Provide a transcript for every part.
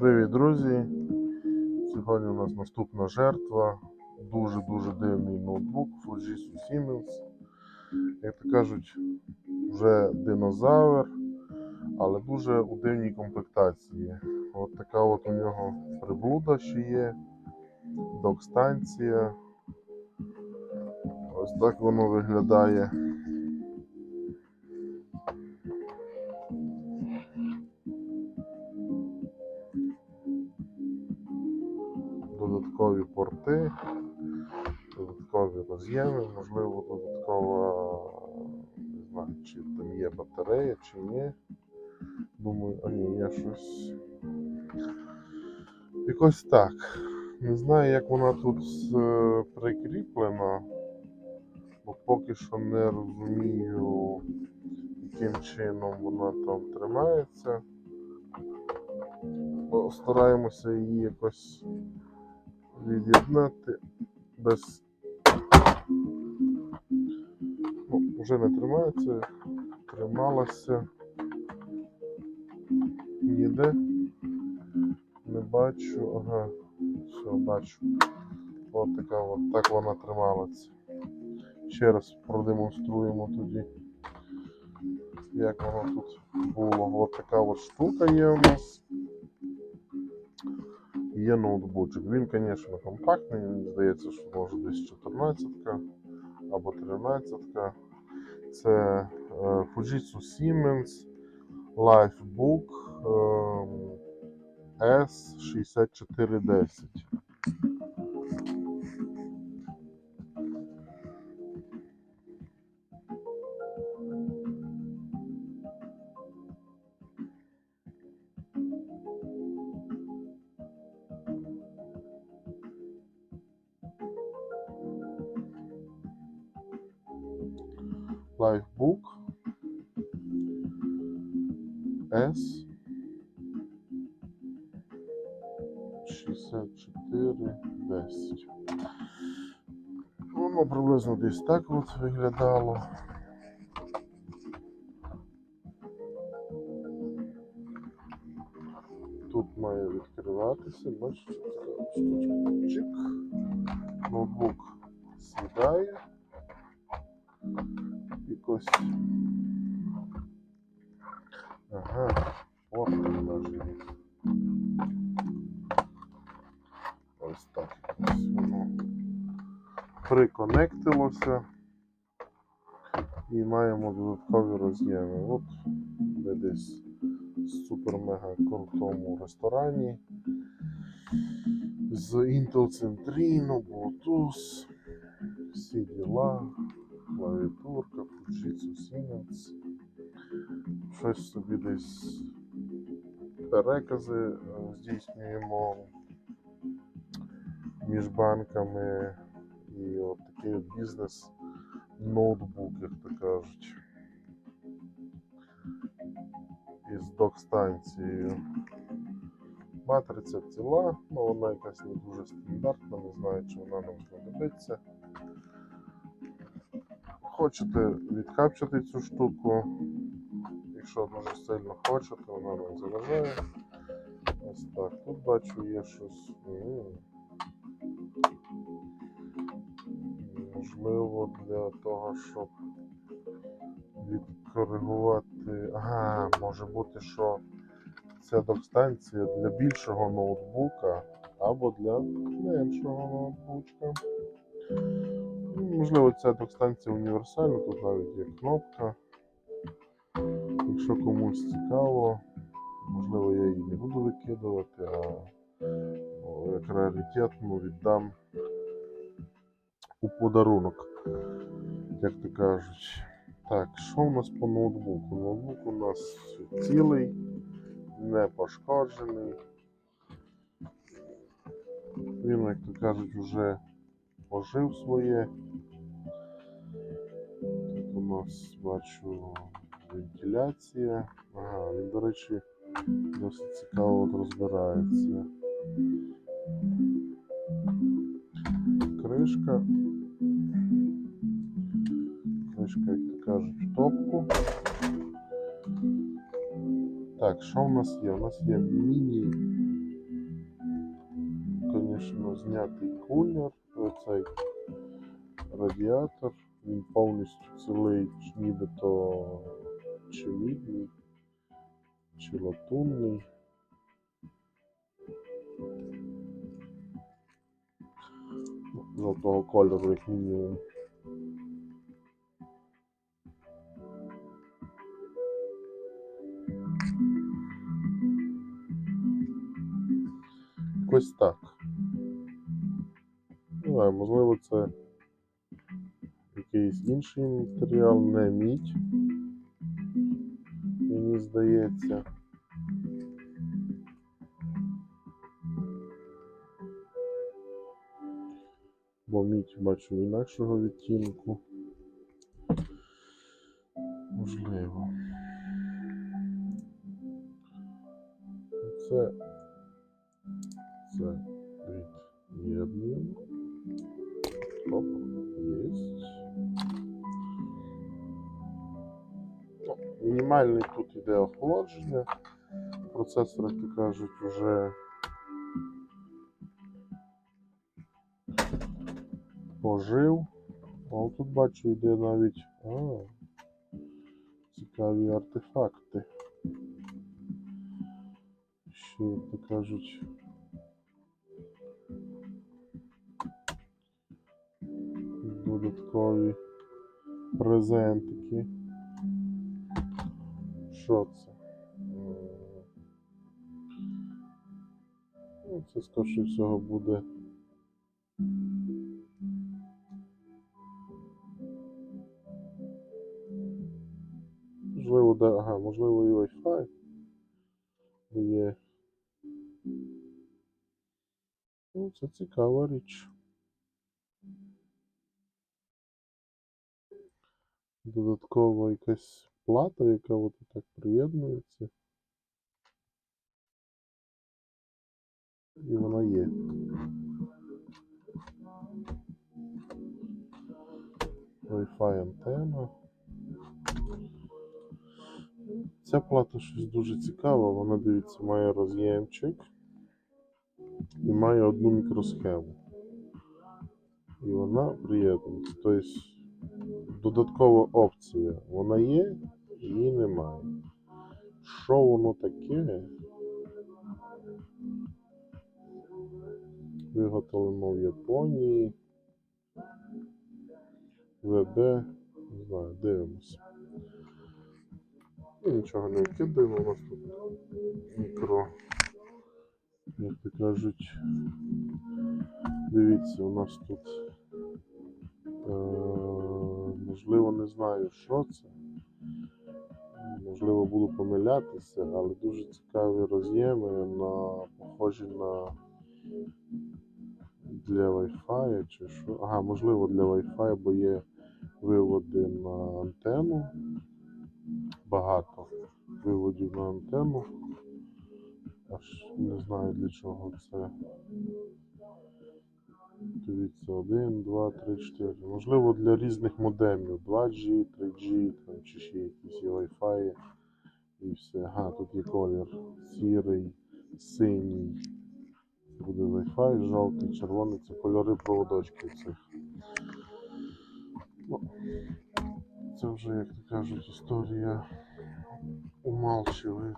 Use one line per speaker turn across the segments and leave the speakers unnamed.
Привіт, друзі! Сьогодні у нас наступна жертва. Дуже-дуже дивний ноутбук Fujitsu Siemens. Як то кажуть, вже динозавр, але дуже у дивній комплектації. От така от у нього приблуда ще є, док-станція. Ось так воно виглядає. Порти, додаткові роз'єми, можливо, додаткова, не знаю, чи там є батарея, чи ні. Думаю, а ні, є щось. Якось так. Не знаю, як вона тут е, прикріплена, бо поки що не розумію, яким чином вона там тримається. Постараємося її якось від'єднати без. Ну, вже не тримається, трималася. Ніде. Не бачу, ага, все, бачу. От така от, так вона трималася. Ще раз продемонструємо тоді, як воно тут було. От така от штука є у нас є ноутбучик. Він, звісно, компактний, мені здається, що може десь 14 або 13. Це е, Fujitsu Siemens Lifebook е, S6410. нас 64, 10. Воно приблизно десь так от виглядало. Тут має відкриватися, бачите, штучка ноутбук сідає якось. Ага. Приконектилося. І маємо додаткові роз'єми. От ми десь в супер-мега крутому ресторані. З Intel Centrino, Bluetooth, всі діла клавіатурка, Fujitsu Siemens. Щось собі десь перекази е, здійснюємо між банками і от такий бізнес ноутбук, як то кажуть. Із док-станцією. Матриця ціла, ну вона якась не дуже стандартна, не знаю, чи вона нам знадобиться хочете відкапчити цю штуку, якщо дуже сильно хочете, вона не заважає. Ось так. Тут бачу є щось. Можливо, для того, щоб відкоригувати. Ага, може бути, що це док-станція для більшого ноутбука або для меншого ноутбучка. Ну, Можливо, ця док-станція універсальна, тут навіть є кнопка. Якщо комусь цікаво, можливо, я її не буду викидувати, а о, як раритетну віддам у подарунок, як то кажуть. Так, що у нас по ноутбуку? Ноутбук у нас цілий, не пошкоджений. Він, як то кажуть, вже пожив своє. Тут у нас бачу вентиляція. Ага, він, до речі, досить цікаво розбирається. Кришка. Кришка, як кажуть, в топку. Так, що в нас є? У нас є міні вирішено зняти кулер, оцей радіатор. Він повністю цілий, нібито чи мідний, чи латунний. Ну, Жовтого кольору, як мінімум. Якось так. Не знаю, можливо, це якийсь інший матеріал, не мідь. Мені здається. Бо мідь бачу інакшого відтінку. Можливо. Це. Це від'єднуємо. Оп, єсть. Ну, мінімальний тут іде охолодження. Процесор, як кажуть, вже пожив. А тут бачу, йде навіть цікаві артефакти. Ще, як то кажуть, додаткові презентики. Що це? Ну, це скоріше всього буде. Можливо, да, ага, можливо, і Wi-Fi є. Ну, це цікава річ. Додаткова якась плата, яка от так приєднується. І вона є. Wi-Fi антенна. Ця плата щось дуже цікава. Вона, дивіться, має роз'ємчик і має одну мікросхему. І вона приєднується. Тобто додаткова опція. Вона є, її немає. Що воно таке? Виготовлено в Японії. ВБ. Не знаю, дивимося. І нічого не викидаємо, у нас тут мікро. Як то кажуть. Дивіться, у нас тут. Е, можливо, не знаю, що це. Можливо, буду помилятися, але дуже цікаві роз'єми на похожі на для Wi-Fi чи що. Ага, можливо, для Wi-Fi, бо є виводи на антенну. Багато виводів на антенну. Аж не знаю для чого це. Дивіться, 1, 2, 3, 4. Можливо, для різних модемів. 2G, 3G, там, чи ще якісь є Wi-Fi. І все. Ага, тут є колір сірий, синій. Це буде Wi-Fi, жовтий, червоний. Це кольори проводочків цих. Ну, це вже, як то кажуть, історія умалчує.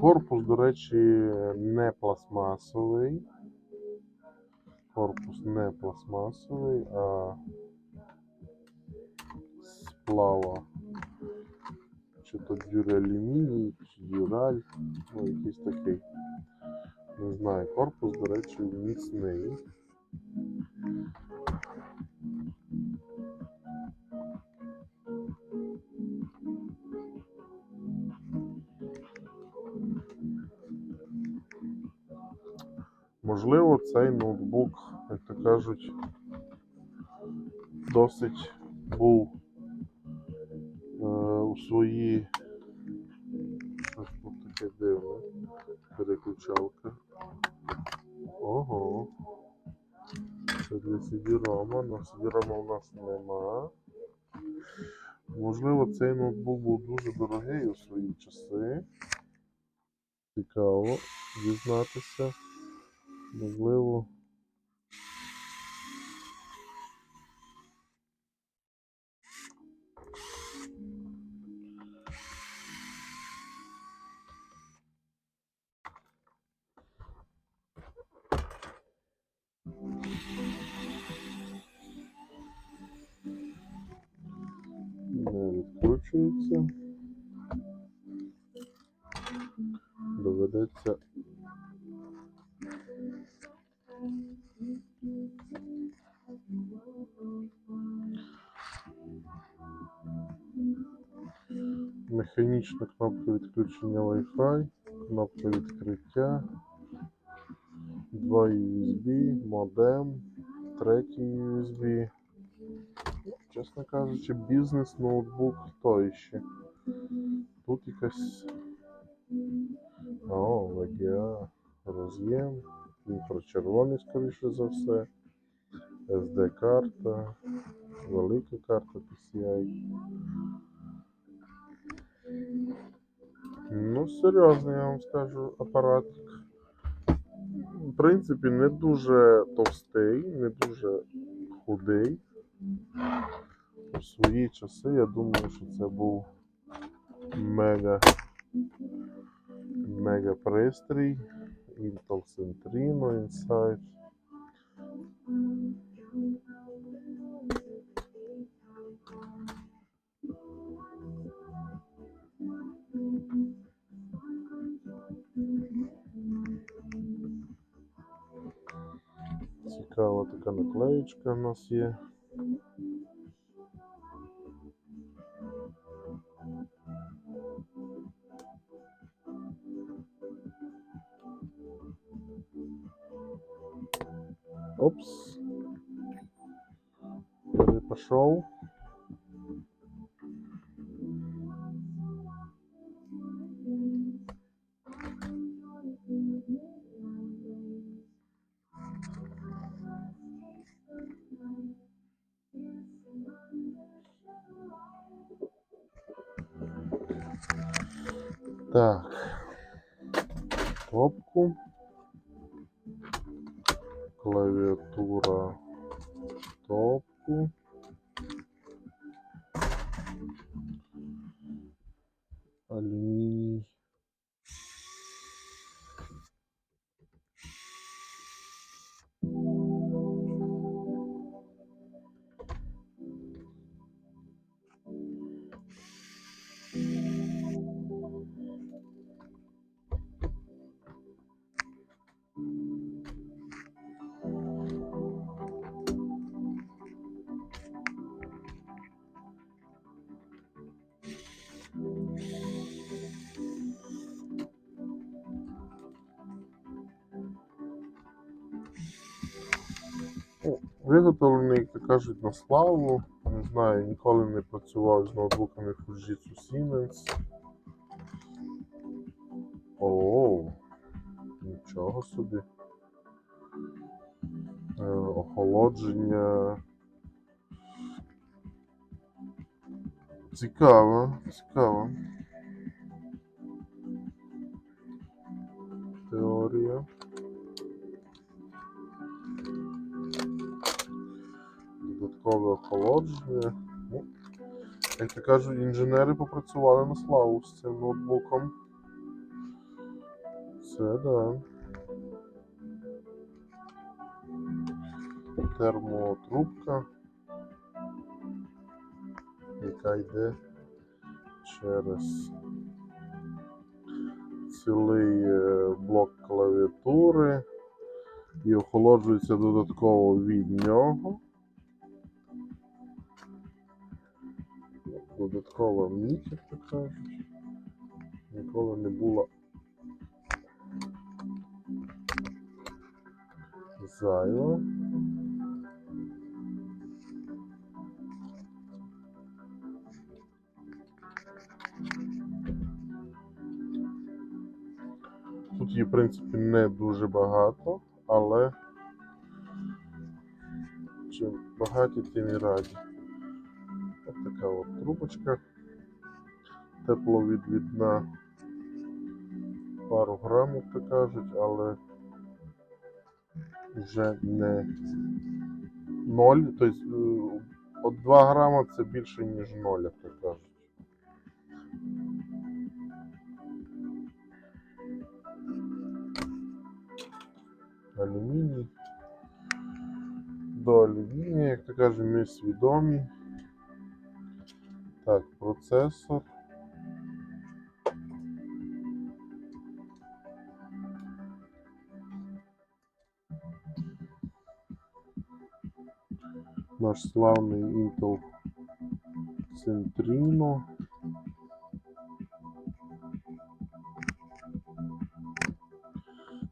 Корпус, до речі, не пластмасовий. Корпус не пластмасовий, а сплава. Чи то дюралюміній, чи дюраль, ну якийсь такий. Не знаю, корпус, до речі, міцний. Можливо, цей ноутбук, як то кажуть, досить був е, у свої. Щось тут таке дивне. Переключалка. Ого. Це для CD-ROM, на CD-ROM у нас нема. Можливо, цей ноутбук був дуже дорогий у свої часи. Цікаво дізнатися. Можливо. Не відкручується. Доведеться механічна кнопка відключення Wi-Fi, кнопка відкриття, два USB, модем, третій USB. Чесно кажучи, бізнес ноутбук той ще. Тут якась. О, VGA, роз'єм, інфрачервоний, скоріше за все. SD-карта, велика карта PCI. Ну, серйозний, я вам скажу, апаратик. В принципі, не дуже товстий, не дуже худий. У свої часи я думаю, що це був мега мега пристрій. Intel Centrino Insight. Цікава така наклеєчка в нас є. Опс. Перепошел. tópico. Виготовлений, як кажуть, на славу. Не знаю, ніколи не працював з ноутбуками Fujitsu Siemens. О, нічого собі. Е, охолодження. Цікаво, цікаво. Теорія. Додаткове охолодження. Ну, як то кажуть, інженери попрацювали на славу з цим ноутбуком. Це да. Термотрубка, яка йде через цілий е, блок клавіатури і охолоджується додатково від нього. Додаткова мідь, як то кажуть. Ніколи не була зайва. Тут її, в принципі, не дуже багато, але чим багаті, тим і раді. Така от трубочка тепловідвідна. пару грам, як кажуть, але вже не ноль. Тобто е, от 2 грама це більше, ніж 0, як то кажуть. Алюміній. До алюмінія, як то кажуть, ми свідомі. Процесор. Наш славний Intel Centrino.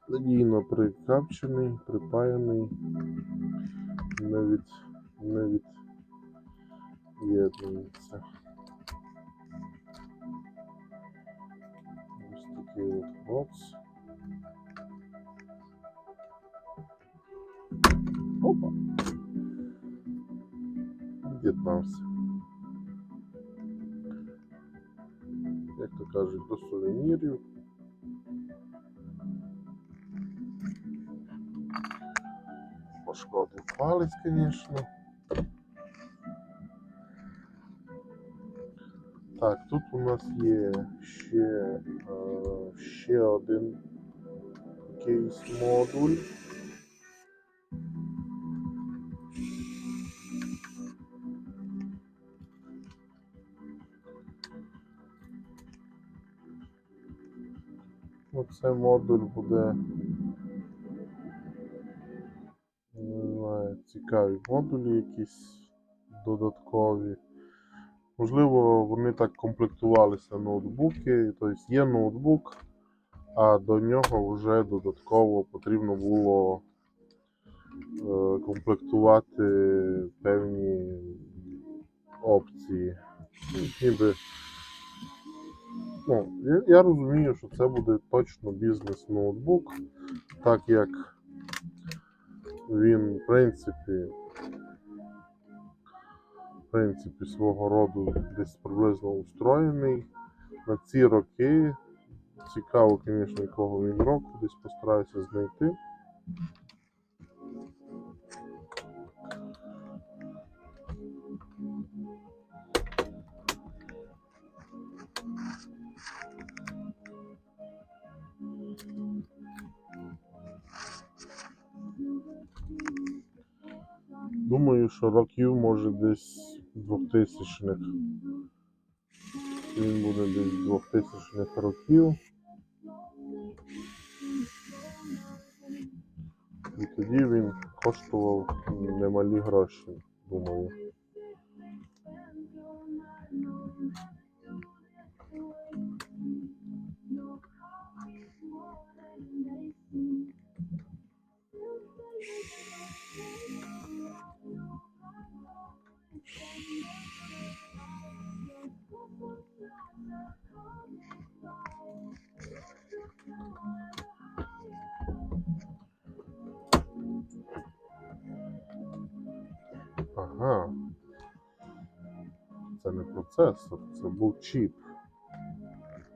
Надійно прикапчений, припаяний, не від, не бокс. Опа. Від'єднався. Як то кажуть, до сувенірів. Пошкодив палець, звісно. Так, тут у нас є ще, е, ще один якийсь модуль. Оце модуль буде. Не знаю, цікаві модулі якісь додаткові. Можливо, вони так комплектувалися ноутбуки. Тобто є ноутбук, а до нього вже додатково потрібно було е, комплектувати певні опції. Ну, Ніби, ну, я, розумію, що це буде точно бізнес-ноутбук, так як він, в принципі, принципі, свого роду десь приблизно устроєний. На ці роки. Цікаво, звісно, якого він року, десь постараюся знайти. Думаю, що років може десь 2000-х. Він буде десь 2000-х років. І тоді він коштував немалі гроші, думаю. Ага. Це не процесор, це був чіп.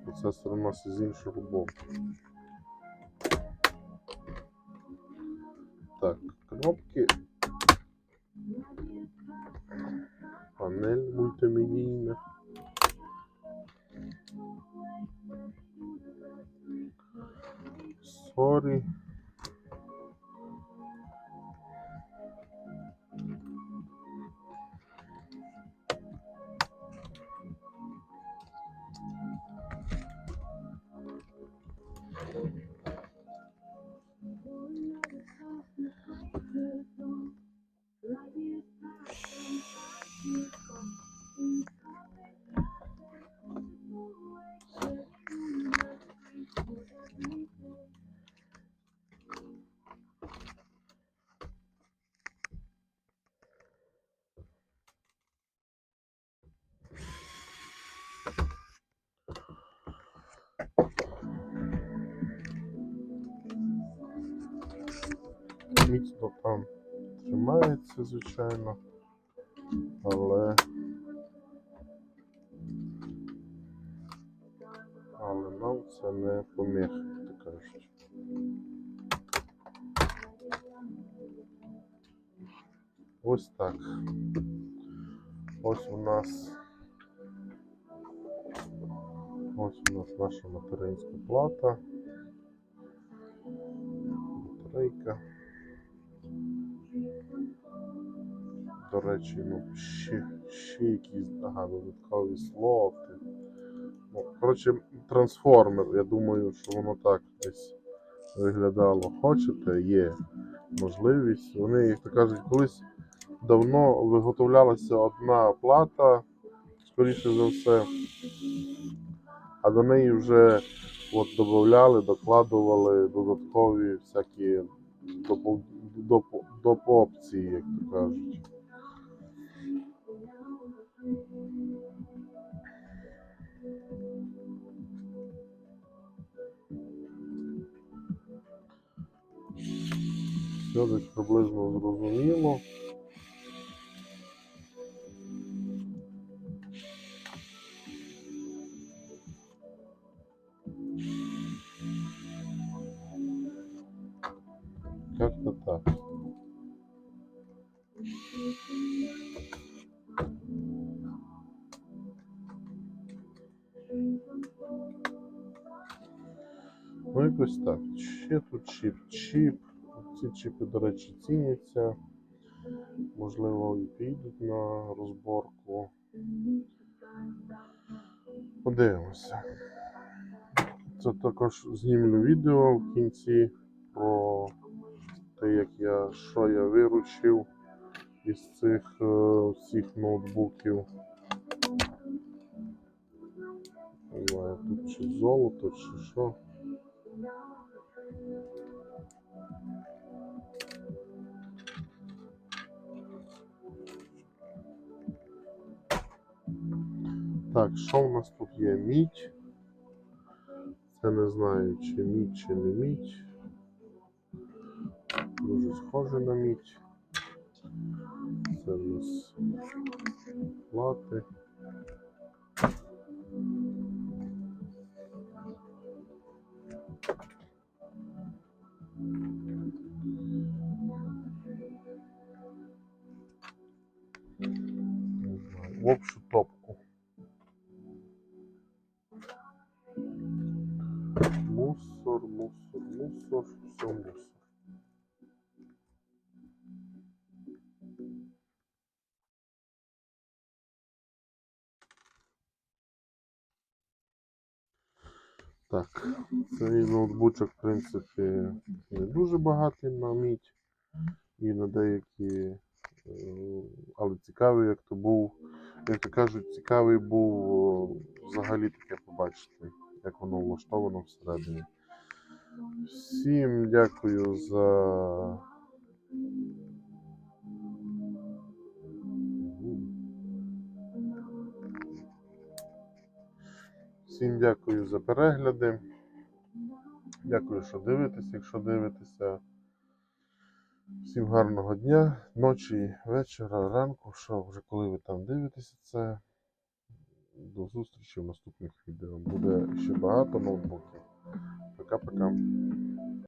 Процесор у нас із іншого боку. Так, кнопки. Міцно там тримається, звичайно. Але. але нам це не поміг, то кажуть. Ось так. Ось у нас. Ось у нас наша материнська плата. Батарейка. До речі, ну, ще, ще якісь ага, додаткові слоти. Ну, коротше, трансформер, я думаю, що воно так десь виглядало. Хочете, є можливість. Вони, як то кажуть, колись давно виготовлялася одна плата, скоріше за все, а до неї вже от додавали, докладували додаткові всякі доп, доп, доп опції, як то кажуть. Все десь приблизно зрозуміло. Как-то так. Якось так. Ще тут чіп, чіп. Ці чіпи, до речі, ціняться. Можливо, і підуть на розборку. Подивимося. Це також знімлю відео в кінці про те, як я, що я виручив із цих е, всіх ноутбуків. Тут чи золото, чи що. Так, що в нас тут є? Мідь. Це не знаю, чи мідь, чи не мідь. Дуже схоже на мідь. Це в нас плати. В общу топку. Мусор, мусор, мусор, все мусор. Так, цей ноутбучок, в принципі, не дуже багатий на мідь і на деякі, е, але цікавий, як то був, як то кажуть, цікавий був взагалі таке побачити, як воно влаштовано всередині. Всім дякую за. Всім дякую за перегляди. Дякую, що дивитесь, якщо дивитеся. Всім гарного дня, ночі, вечора, ранку, що вже коли ви там дивитеся це. До зустрічі в наступних відео. Буде ще багато ноутбуків. Пока-пока.